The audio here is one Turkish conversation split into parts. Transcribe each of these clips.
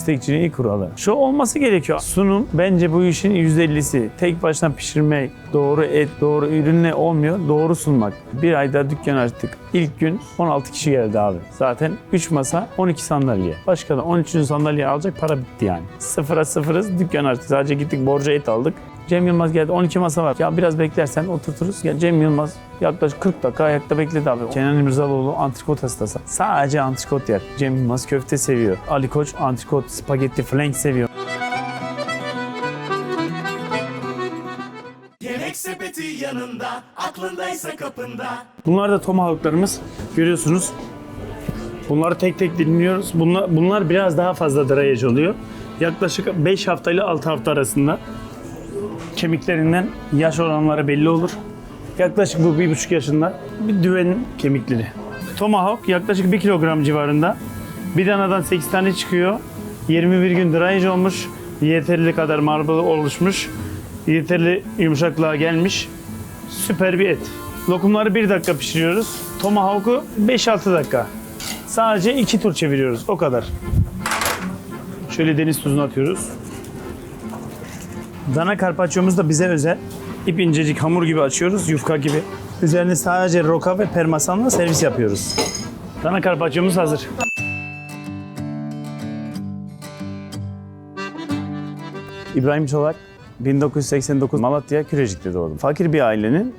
Steakçinin ilk kuralı. Şu olması gerekiyor. Sunum bence bu işin %50'si. Tek başına pişirmek, doğru et, doğru ürünle olmuyor. Doğru sunmak. Bir ayda dükkan açtık. İlk gün 16 kişi geldi abi. Zaten 3 masa 12 sandalye. Başka da 13. sandalye alacak para bitti yani. Sıfıra sıfırız dükkan açtık. Sadece gittik borca et aldık. Cem Yılmaz geldi 12 masa var. Ya biraz beklersen oturturuz. Ya Cem Yılmaz yaklaşık 40 dakika ayakta bekledi abi. Kenan İmirzalıoğlu antrikot hastası. Sadece antrikot yer. Cem Yılmaz köfte seviyor. Ali Koç antrikot, spagetti, flank seviyor. Yemek sepeti yanında, aklındaysa kapında. Bunlar da tomahawklarımız. Görüyorsunuz. Bunları tek tek dinliyoruz. Bunlar, bunlar biraz daha fazla dryage oluyor. Yaklaşık 5 hafta ile 6 hafta arasında kemiklerinden yaş oranları belli olur. Yaklaşık bu 1,5 yaşında bir düvenin kemikleri. Tomahawk yaklaşık 1 kilogram civarında. Bir danadan 8 tane çıkıyor. 21 gün dryage olmuş. Yeterli kadar marble oluşmuş. Yeterli yumuşaklığa gelmiş. Süper bir et. Lokumları 1 dakika pişiriyoruz. Tomahawk'u 5-6 dakika. Sadece 2 tur çeviriyoruz. O kadar. Şöyle deniz tuzunu atıyoruz. Dana karpaccio'muz da bize özel. İp incecik hamur gibi açıyoruz, yufka gibi. Üzerine sadece roka ve parmesanla servis yapıyoruz. Dana karpaccio'muz hazır. İbrahim Çolak 1989 Malatya Kürecik'te doğdum. Fakir bir ailenin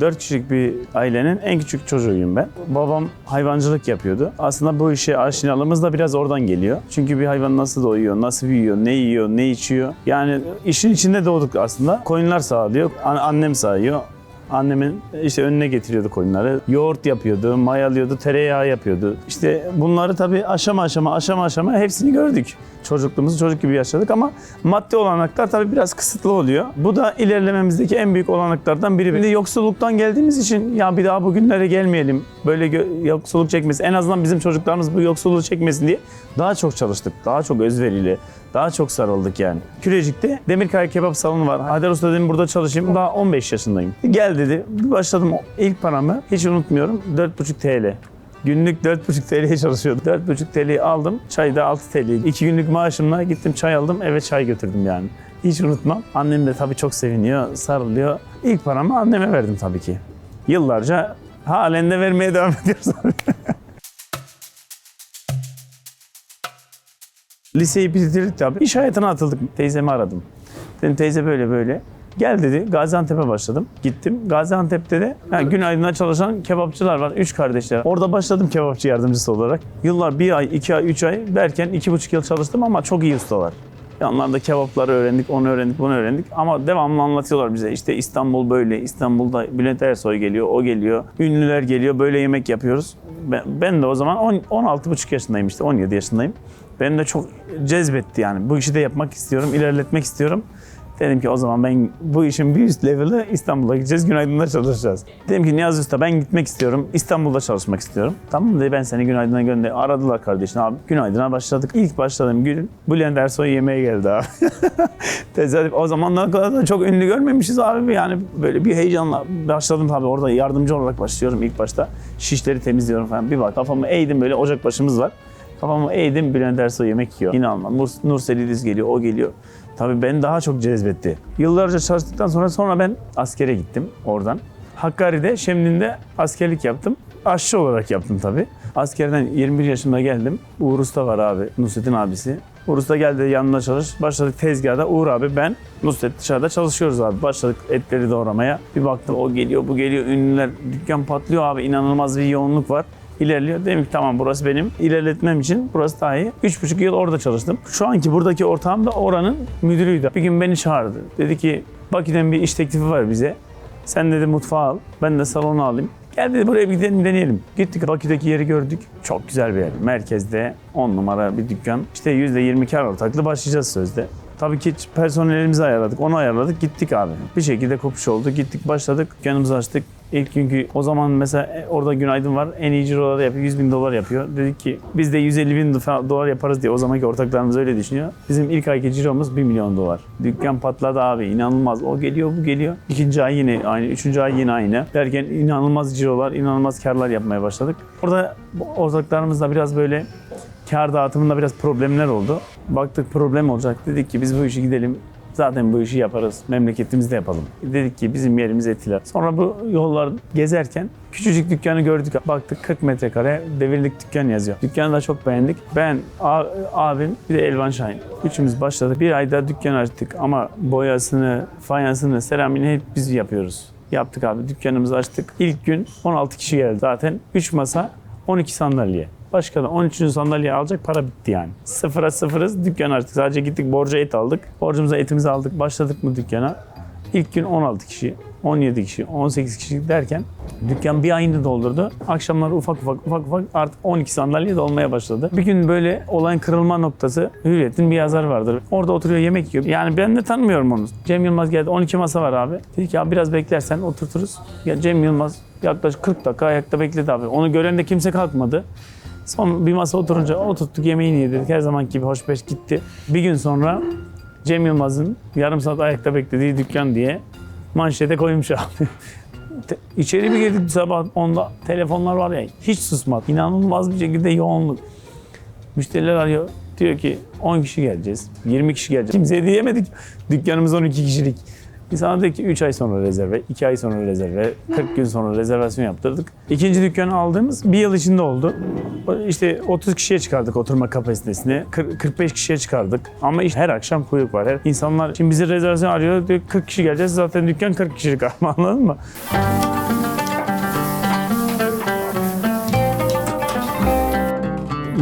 4 kişilik bir ailenin en küçük çocuğuyum ben. Babam hayvancılık yapıyordu. Aslında bu işe aşinalığımız da biraz oradan geliyor. Çünkü bir hayvan nasıl doğuyor, nasıl büyüyor, ne yiyor, ne içiyor. Yani işin içinde doğduk aslında. Koyunlar sağlıyor, an- annem sağıyor. Annemin işte önüne getiriyordu koyunları. Yoğurt yapıyordu, mayalıyordu, tereyağı yapıyordu. İşte bunları tabii aşama aşama aşama aşama hepsini gördük. Çocukluğumuzu çocuk gibi yaşadık ama maddi olanaklar tabii biraz kısıtlı oluyor. Bu da ilerlememizdeki en büyük olanaklardan biri. Şimdi yoksulluktan geldiğimiz için ya bir daha bugünlere gelmeyelim. Böyle yoksulluk çekmesin. En azından bizim çocuklarımız bu yoksulluğu çekmesin diye daha çok çalıştık. Daha çok özverili, daha çok sarıldık yani. Kürecik'te Demirkaya Kebap Salonu var. Haydar Usta dedim burada çalışayım. Daha 15 yaşındayım. Gel dedi. Başladım ilk paramı. Hiç unutmuyorum. 4,5 TL. Günlük 4,5 TL'ye çalışıyordum. 4,5 TL'yi aldım. Çay da 6 TL. 2 günlük maaşımla gittim çay aldım. Eve çay götürdüm yani. Hiç unutmam. Annem de tabii çok seviniyor, sarılıyor. İlk paramı anneme verdim tabii ki. Yıllarca halen de vermeye devam ediyoruz. Liseyi bitirdik tabii. İş hayatına atıldık. Teyzemi aradım. Dedim teyze böyle böyle. Gel dedi. Gaziantep'e başladım. Gittim. Gaziantep'te de yani günaydın'a çalışan kebapçılar var. Üç kardeşler. Orada başladım kebapçı yardımcısı olarak. Yıllar bir ay, iki ay, üç ay derken iki buçuk yıl çalıştım ama çok iyi ustalar. Yanlarında kebapları öğrendik, onu öğrendik, bunu öğrendik. Ama devamlı anlatıyorlar bize. İşte İstanbul böyle, İstanbul'da Bülent Ersoy geliyor, o geliyor. Ünlüler geliyor, böyle yemek yapıyoruz. Ben, ben de o zaman 10, 16,5 yaşındayım işte, 17 yaşındayım. Beni de çok cezbetti yani. Bu işi de yapmak istiyorum, ilerletmek istiyorum. Dedim ki o zaman ben bu işin bir üst level'ı İstanbul'a gideceğiz, Günaydın'da çalışacağız. Dedim ki Niyazi Usta ben gitmek istiyorum, İstanbul'da çalışmak istiyorum. Tamam dedi ben seni Günaydın'a gönder. Aradılar kardeşini abi. Günaydın'a başladık. İlk başladığım gün Bülent Ersoy yemeğe geldi abi. Tesadüf. O zamanlar kadar da çok ünlü görmemişiz abi. Yani böyle bir heyecanla başladım tabii orada yardımcı olarak başlıyorum ilk başta. Şişleri temizliyorum falan. Bir bak kafamı eğdim böyle ocak başımız var. Kafamı eğdim Bülent Ersoy yemek yiyor. İnanılmaz. Nur, Nur Selidiz geliyor, o geliyor. Tabii beni daha çok cezbetti. Yıllarca çalıştıktan sonra sonra ben askere gittim oradan. Hakkari'de, Şemdin'de askerlik yaptım. Aşçı olarak yaptım tabii. Askerden 21 yaşında geldim. Uğur Usta var abi, Nusret'in abisi. Uğur Usta geldi yanına çalış. Başladık tezgahda. Uğur abi ben Nusret dışarıda çalışıyoruz abi. Başladık etleri doğramaya. Bir baktım o geliyor bu geliyor. Ünlüler dükkan patlıyor abi. İnanılmaz bir yoğunluk var ilerliyor. Dedim ki tamam burası benim. İlerletmem için burası daha iyi. Üç buçuk yıl orada çalıştım. Şu anki buradaki ortağım da oranın müdürüydü. Bir gün beni çağırdı. Dedi ki Bakü'den bir iş teklifi var bize. Sen dedi mutfağı al. Ben de salonu alayım. Gel dedi buraya bir gidelim deneyelim. Gittik Bakü'deki yeri gördük. Çok güzel bir yer. Merkezde 10 numara bir dükkan. İşte %20 kar ortaklı başlayacağız sözde. Tabii ki personelimizi ayarladık, onu ayarladık, gittik abi. Bir şekilde kopuş oldu, gittik başladık, dükkanımızı açtık. İlk günkü o zaman mesela e, orada günaydın var, en iyi ciroları yapıyor, 100 bin dolar yapıyor. Dedik ki biz de 150 bin do- dolar yaparız diye o zamanki ortaklarımız öyle düşünüyor. Bizim ilk ayki ciromuz 1 milyon dolar. Dükkan patladı abi, inanılmaz. O geliyor, bu geliyor. İkinci ay yine aynı, üçüncü ay yine aynı. Derken inanılmaz cirolar, inanılmaz karlar yapmaya başladık. Orada ortaklarımızla biraz böyle Kar dağıtımında biraz problemler oldu. Baktık problem olacak. Dedik ki biz bu işi gidelim. Zaten bu işi yaparız. Memleketimizde yapalım. Dedik ki bizim yerimiz Etiler. Sonra bu yollar gezerken küçücük dükkanı gördük. Baktık 40 metrekare devirlik dükkan yazıyor. Dükkanı da çok beğendik. Ben, abim bir de Elvan Şahin. Üçümüz başladık. Bir ayda dükkan açtık ama boyasını, fayansını, seramini hep biz yapıyoruz. Yaptık abi dükkanımızı açtık. İlk gün 16 kişi geldi zaten. 3 masa 12 sandalye. Başka da 13. sandalye alacak para bitti yani. Sıfıra sıfırız dükkan açtık. Sadece gittik borca et aldık. Borcumuza etimizi aldık. Başladık mı dükkana? İlk gün 16 kişi, 17 kişi, 18 kişi derken dükkan bir ayını doldurdu. Akşamlar ufak ufak ufak ufak artık 12 sandalye dolmaya başladı. Bir gün böyle olayın kırılma noktası Hürriyet'in bir yazar vardır. Orada oturuyor yemek yiyor. Yani ben de tanımıyorum onu. Cem Yılmaz geldi 12 masa var abi. Dedi ki abi biraz beklersen oturturuz. Ya Cem Yılmaz yaklaşık 40 dakika ayakta bekledi abi. Onu gören de kimse kalkmadı. Son bir masa oturunca oturttuk yemeğini yedik. Her zaman gibi hoş beş gitti. Bir gün sonra Cem Yılmaz'ın yarım saat ayakta beklediği dükkan diye manşete koymuş abi. İçeri bir girdik sabah onda telefonlar var ya hiç susmadı. İnanılmaz bir şekilde yoğunluk. Müşteriler arıyor. Diyor ki 10 kişi geleceğiz, 20 kişi geleceğiz. Kimseye diyemedik. Dükkanımız 12 kişilik. Biz sana dedik ki 3 ay sonra rezerve, 2 ay sonra rezerve, 40 gün sonra rezervasyon yaptırdık. İkinci dükkanı aldığımız bir yıl içinde oldu. İşte 30 kişiye çıkardık oturma kapasitesini. Kır- 45 kişiye çıkardık. Ama iş her akşam kuyruk var. Her, insanlar şimdi bizi rezervasyon arıyor. Diyor 40 kişi geleceğiz. Zaten dükkan 40 kişilik anladın mı?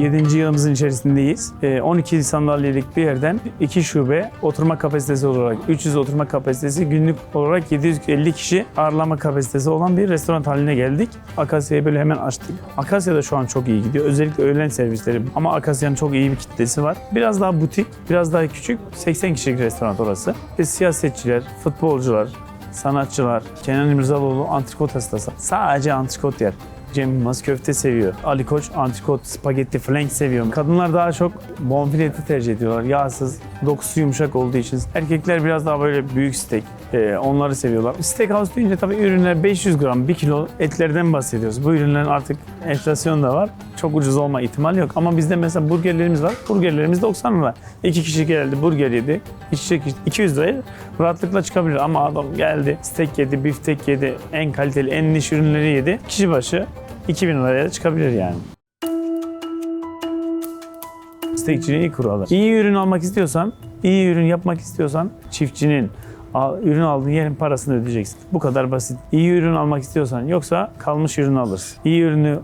7. yılımızın içerisindeyiz. Ee, 12 sandalyelik bir yerden 2 şube oturma kapasitesi olarak 300 oturma kapasitesi günlük olarak 750 kişi ağırlama kapasitesi olan bir restoran haline geldik. Akasya'yı böyle hemen açtık. Akasya da şu an çok iyi gidiyor. Özellikle öğlen servisleri ama Akasya'nın çok iyi bir kitlesi var. Biraz daha butik, biraz daha küçük. 80 kişilik restoran orası. Ve siyasetçiler, futbolcular, sanatçılar, Kenan İmirzalıoğlu antrikot hastası. Sadece antrikot yer. Cem Yılmaz köfte seviyor. Ali Koç antrikot, spagetti, flank seviyor. Kadınlar daha çok bonfile eti tercih ediyorlar. Yağsız, dokusu yumuşak olduğu için. Erkekler biraz daha böyle büyük steak. Ee, onları seviyorlar. Steakhouse deyince tabii ürünler 500 gram, 1 kilo etlerden bahsediyoruz. Bu ürünlerin artık enflasyon da var. Çok ucuz olma ihtimali yok. Ama bizde mesela burgerlerimiz var. Burgerlerimiz 90 lira. İki kişi geldi burger yedi. İçecek içti. 200 liraya rahatlıkla çıkabilir. Ama adam geldi steak yedi, biftek yedi. En kaliteli, en niş ürünleri yedi. Kişi başı 2000 liraya çıkabilir yani. Steakçinin ilk kuralı. İyi ürün almak istiyorsan, iyi ürün yapmak istiyorsan çiftçinin ürün aldığın yerin parasını ödeyeceksin. Bu kadar basit. İyi ürün almak istiyorsan yoksa kalmış ürün alırsın. İyi ürünü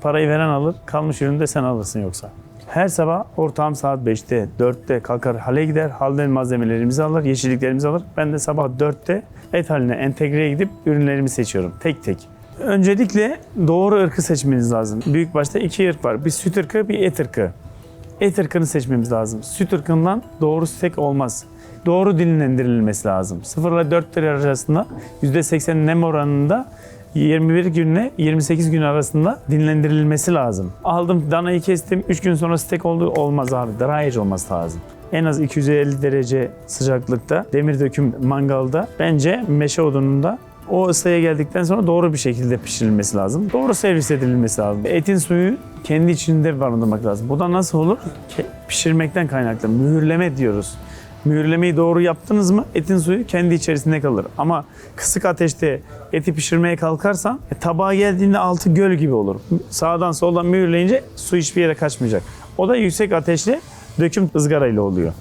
parayı veren alır, kalmış ürünü de sen alırsın yoksa. Her sabah ortağım saat 5'te, 4'te kalkar hale gider. Halden malzemelerimizi alır, yeşilliklerimizi alır. Ben de sabah 4'te et haline entegreye gidip ürünlerimi seçiyorum tek tek. Öncelikle doğru ırkı seçmeniz lazım. Büyük başta iki ırk var. Bir süt ırkı, bir et ırkı. Et ırkını seçmemiz lazım. Süt ırkından doğru steak olmaz. Doğru dinlendirilmesi lazım. 0 ile 4 lira arasında %80 nem oranında 21 günle 28 gün arasında dinlendirilmesi lazım. Aldım danayı kestim 3 gün sonra steak oldu olmaz abi. Dry olması lazım. En az 250 derece sıcaklıkta demir döküm mangalda bence meşe odununda o ısıya geldikten sonra doğru bir şekilde pişirilmesi lazım. Doğru servis edilmesi lazım. Etin suyu kendi içinde barındırmak lazım. Bu da nasıl olur? Pişirmekten kaynaklı. Mühürleme diyoruz. Mühürlemeyi doğru yaptınız mı etin suyu kendi içerisinde kalır. Ama kısık ateşte eti pişirmeye kalkarsan e, tabağa geldiğinde altı göl gibi olur. Sağdan soldan mühürleyince su hiçbir yere kaçmayacak. O da yüksek ateşle döküm ızgarayla oluyor.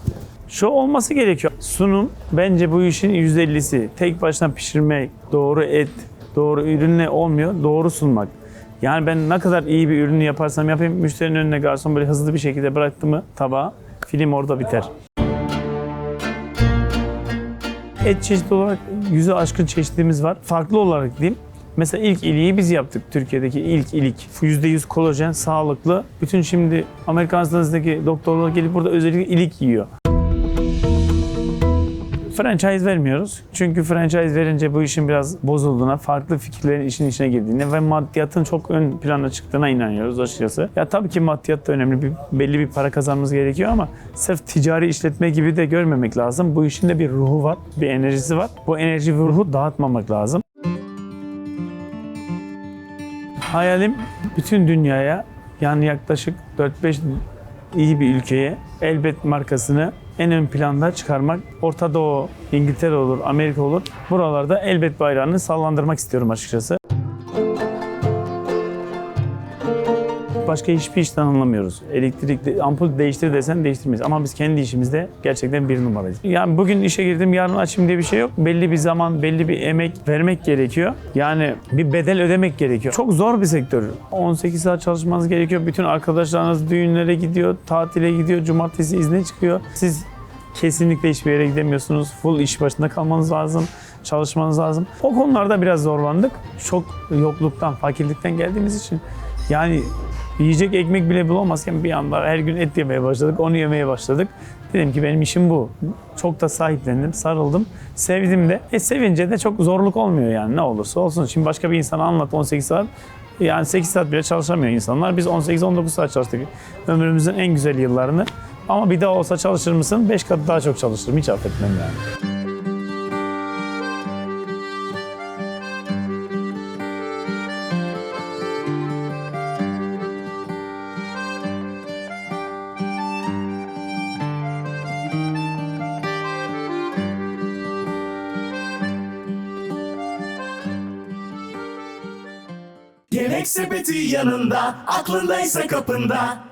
Şu olması gerekiyor. Sunum bence bu işin %50'si. Tek başına pişirmek, doğru et, doğru ürünle olmuyor. Doğru sunmak. Yani ben ne kadar iyi bir ürünü yaparsam yapayım müşterinin önüne garson böyle hızlı bir şekilde bıraktı mı tabağa film orada biter. Et çeşidi olarak yüzü aşkın çeşitimiz var. Farklı olarak diyeyim. Mesela ilk iliği biz yaptık. Türkiye'deki ilk ilik. %100 kolajen, sağlıklı. Bütün şimdi Amerikan hastanesindeki doktorlar gelip burada özellikle ilik yiyor. Franchise vermiyoruz. Çünkü franchise verince bu işin biraz bozulduğuna, farklı fikirlerin işin içine girdiğine ve maddiyatın çok ön plana çıktığına inanıyoruz açıkçası. Ya tabii ki maddiyat da önemli. Bir, belli bir para kazanmamız gerekiyor ama sırf ticari işletme gibi de görmemek lazım. Bu işin de bir ruhu var, bir enerjisi var. Bu enerji ve ruhu dağıtmamak lazım. Hayalim bütün dünyaya yani yaklaşık 4-5 iyi bir ülkeye elbet markasını en ön planda çıkarmak, Orta Doğu, İngiltere olur, Amerika olur. Buralarda elbet bayrağını sallandırmak istiyorum açıkçası. Başka hiçbir işten anlamıyoruz. Elektrikli ampul değiştir desen değiştirmeyiz. Ama biz kendi işimizde gerçekten bir numarayız. Yani bugün işe girdim yarın açayım diye bir şey yok. Belli bir zaman, belli bir emek vermek gerekiyor. Yani bir bedel ödemek gerekiyor. Çok zor bir sektör. 18 saat çalışmanız gerekiyor. Bütün arkadaşlarınız düğünlere gidiyor, tatile gidiyor, cumartesi izne çıkıyor. Siz kesinlikle hiçbir yere gidemiyorsunuz. Full iş başında kalmanız lazım. Çalışmanız lazım. O konularda biraz zorlandık. Çok yokluktan, fakirlikten geldiğimiz için. Yani yiyecek ekmek bile bulamazken bir anda her gün et yemeye başladık. Onu yemeye başladık. Dedim ki benim işim bu. Çok da sahiplendim, sarıldım. Sevdim de. E sevince de çok zorluk olmuyor yani ne olursa olsun. Şimdi başka bir insana anlat 18 saat. Yani 8 saat bile çalışamıyor insanlar. Biz 18-19 saat çalıştık. Ömrümüzün en güzel yıllarını. Ama bir daha olsa çalışır mısın? 5 kat daha çok çalışırım. Hiç affetmem yani. Sepeti yanında, aklındaysa kapında.